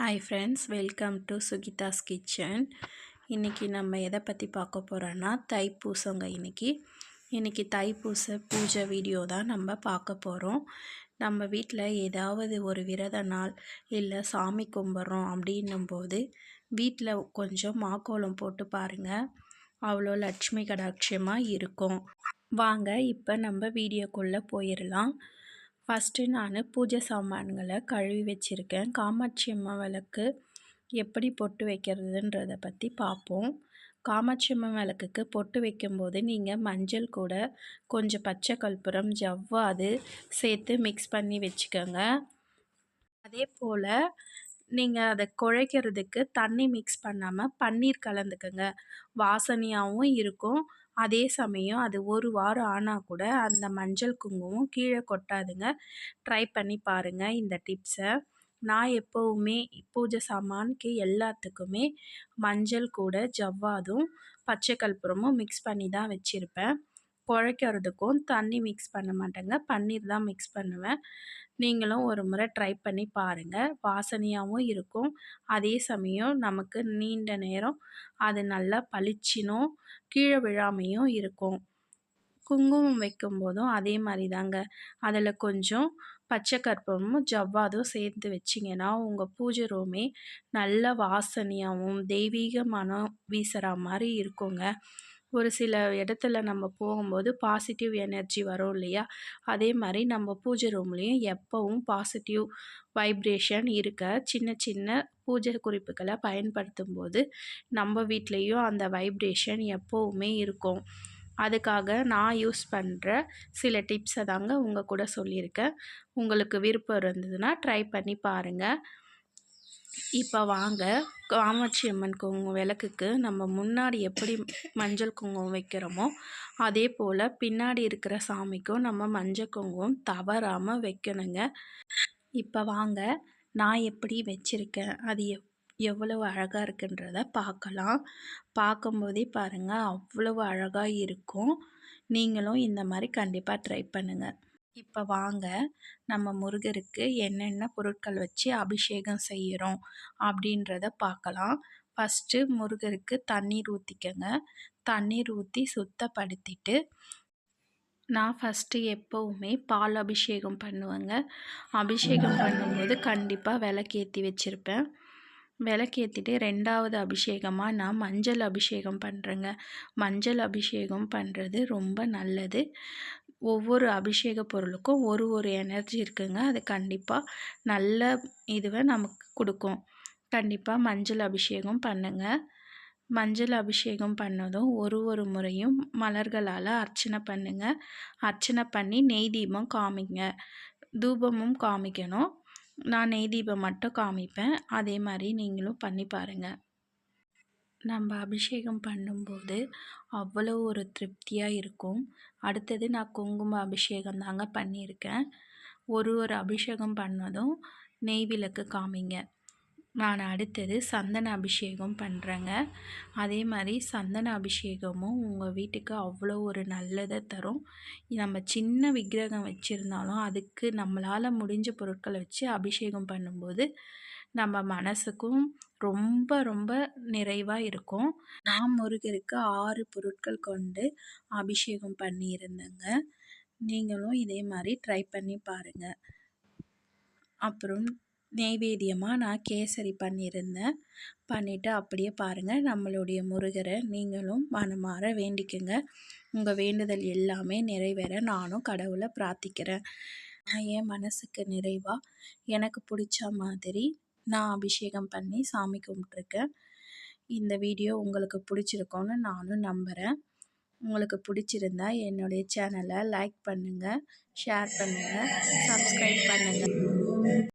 Hi friends welcome to Sugitha's kitchen இன்றைக்கி நம்ம எதை பற்றி பார்க்க போகிறோன்னா தைப்பூசங்க இன்றைக்கி இன்றைக்கி தைப்பூச பூஜை வீடியோ தான் நம்ம பார்க்க போகிறோம் நம்ம வீட்டில் ஏதாவது ஒரு விரத நாள் இல்லை சாமி கும்பிட்றோம் அப்படின்னும் போது வீட்டில் கொஞ்சம் மாக்கோலம் போட்டு பாருங்கள் அவ்வளோ லட்சுமி கடாட்சியமாக இருக்கும். வாங்க இப்போ நம்ம வீடியோக்குள்ளே போயிடலாம். ஃபஸ்ட்டு நான் பூஜை சாமான்களை கழுவி வச்சுருக்கேன். காமாட்சி அம்மா விளக்கு எப்படி பொட்டு வைக்கிறதுன்றதை பற்றி பார்ப்போம் காமாட்சி அம்மா விளக்குக்கு பொட்டு வைக்கும்போது நீங்கள் மஞ்சள் கூட கொஞ்சம் பச்சை கற்பூரம் ஜவ்வாது சேர்த்து மிக்ஸ் பண்ணி வச்சுக்கோங்க. அதே போல் நீங்கள் அதை குழைக்கிறதுக்கு தண்ணி மிக்ஸ் பண்ணாமல் பன்னீர் கலந்துக்கங்க. வாசனையாகவும் இருக்கும். அதே சமயம் அது ஒரு வாரம் ஆனால் கூட அந்த மஞ்சள் குங்குமம் கீழே கொட்டாதுங்க. ட்ரை பண்ணி பாருங்கள் இந்த டிப்ஸை நான் எப்போவுமே பூஜை சாமானுக்கு எல்லாத்துக்குமே மஞ்சள் கூட ஜவ்வாதும் பச்சை கற்பூரமும் மிக்ஸ் பண்ணி தான் வச்சுருப்பேன். குழைக்கிறதுக்கும் தண்ணி மிக்ஸ் பண்ண மாட்டேங்க. பன்னீர் தான் மிக்ஸ் பண்ணுவேன். நீங்களும் ஒரு முறை ட்ரை பண்ணி பாருங்கள் வாசனையாகவும் இருக்கும். அதே சமயம் நமக்கு நீண்ட நேரம் அது நல்லா பளிச்சினும் கீழே விழாமையும் இருக்கும். குங்குமம் வைக்கும்போதும் அதே மாதிரி தாங்க. அதில் கொஞ்சம் பச்சை கற்பூரமும் ஜவ்வாதும் சேர்த்து வச்சிங்கன்னா உங்கள் பூஜை ரூமே நல்ல வாசனையாகவும் தெய்வீக மனம் வீசுகிற மாதிரி இருக்குங்க. ஒரு சில இடத்துல நம்ம போகும்போது பாசிட்டிவ் எனர்ஜி வரும் இல்லையா? அதே மாதிரி நம்ம பூஜை ரூம்லேயும் எப்போவும் பாசிட்டிவ் வைப்ரேஷன் இருக்க சின்ன சின்ன பூஜை குறிப்புகளை பயன்படுத்தும் போது நம்ம வீட்லேயும் அந்த வைப்ரேஷன் எப்போவுமே இருக்கும். அதுக்காக நான் யூஸ் பண்ணுற சில டிப்ஸை தாங்க உங்கள் கூட சொல்லியிருக்கேன். உங்களுக்கு விருப்பம் இருந்ததுன்னா ட்ரை பண்ணி பாருங்கள் இப்போ வாங்க. காமாட்சி அம்மன் குங்குமம் விளக்குக்கு நம்ம முன்னாடி எப்படி மஞ்சள் குங்குமம் வைக்கிறோமோ அதே போல் பின்னாடி இருக்கிற சாமிக்கும் நம்ம மஞ்சள் குங்குமம் தவறாமல் வைக்கணுங்க. இப்போ வாங்க. நான் எப்படி வச்சுருக்கேன் அது எப் எவ்வளவு அழகாக இருக்குன்றத பார்க்கலாம். பார்க்கும்போதே பாருங்கள் அவ்வளவு அழகாக இருக்கும். நீங்களும் இந்த மாதிரி கண்டிப்பாக ட்ரை பண்ணுங்கள் இப்போ வாங்க நம்ம முருகருக்கு என்னென்ன பொருட்கள் வச்சு அபிஷேகம் செய்கிறோம் அப்படின்றத பார்க்கலாம் ஃபஸ்ட்டு முருகருக்கு தண்ணீர் ஊற்றிக்கங்க தண்ணீர் ஊற்றி சுத்தப்படுத்திட்டு நான் ஃபஸ்ட்டு எப்போவுமே பால் அபிஷேகம் பண்ணுவேங்க. அபிஷேகம் பண்ணும்போது கண்டிப்பாக விளக்கேற்றி வச்சுருப்பேன். விளக்கேற்றிட்டு ரெண்டாவது அபிஷேகமாக நான் மஞ்சள் அபிஷேகம் பண்ணுறேங்க மஞ்சள் அபிஷேகம் பண்ணுறது ரொம்ப நல்லது. ஒவ்வொரு அபிஷேக பொருளுக்கும் ஒரு ஒரு எனர்ஜி இருக்குங்க. அது கண்டிப்பாக நல்ல இதுவை நமக்கு கொடுக்கும். கண்டிப்பாக மஞ்சள் அபிஷேகம் பண்ணுங்கள் மஞ்சள் அபிஷேகம் பண்ணதும் ஒரு ஒரு முறையும் மலர்களால் அர்ச்சனை பண்ணுங்கள் அர்ச்சனை பண்ணி நெய் தீபம் காமிங்க. தூபமும் காமிக்கணும். நான் நெய் தீபம் மட்டும் காமிப்பேன். அதே மாதிரி நீங்களும் பண்ணி பாருங்கள் நம்ம அபிஷேகம் பண்ணும்போது அவ்வளோ ஒரு திருப்தியாக இருக்கும். அடுத்தது நான் குங்கும அபிஷேகம் தாங்க பண்ணியிருக்கேன். ஒரு ஒரு அபிஷேகம் பண்ணதும் நெய் விளக்கு காமிங்க. நான் அடுத்தது சந்தன அபிஷேகம் பண்ணுறேங்க அதே மாதிரி சந்தன அபிஷேகமும் உங்கள் வீட்டுக்கு அவ்வளோ ஒரு நல்லதை தரும். நம்ம சின்ன விக்கிரகம் வச்சுருந்தாலும் அதுக்கு நம்மளால் முடிஞ்ச பொருட்களை வச்சு அபிஷேகம் பண்ணும்போது நம்ம மனசுக்கும் ரொம்ப ரொம்ப நிறைவாக இருக்கும். நான் முருகருக்கு ஆறு பொருட்கள் கொண்டு அபிஷேகம் பண்ணியிருந்தேங்க. நீங்களும் இதே மாதிரி ட்ரை பண்ணி பாருங்கள் அப்புறம் நெய்வேத்தியமாக நான் கேசரி பண்ணியிருந்தேன். பண்ணிவிட்டு அப்படியே பாருங்கள் நம்மளுடைய முருகரை நீங்களும் மனமாற வேண்டிக்குங்க. உங்கள் வேண்டுதல் எல்லாமே நிறைவேற நானும் கடவுளை பிரார்த்திக்கிறேன். நான் என் மனசுக்கு நிறைவாக எனக்கு பிடிச்ச மாதிரி நான் அபிஷேகம் பண்ணி சாமி கும்பிட்ருக்கேன் இந்த வீடியோ உங்களுக்கு பிடிச்சிருக்குன்னு நானும் நம்புகிறேன் உங்களுக்கு பிடிச்சிருந்தா என்னுடைய சேனலை லைக் பண்ணுங்கள் ஷேர் பண்ணுங்கள் சப்ஸ்கிரைப் பண்ணுங்கள்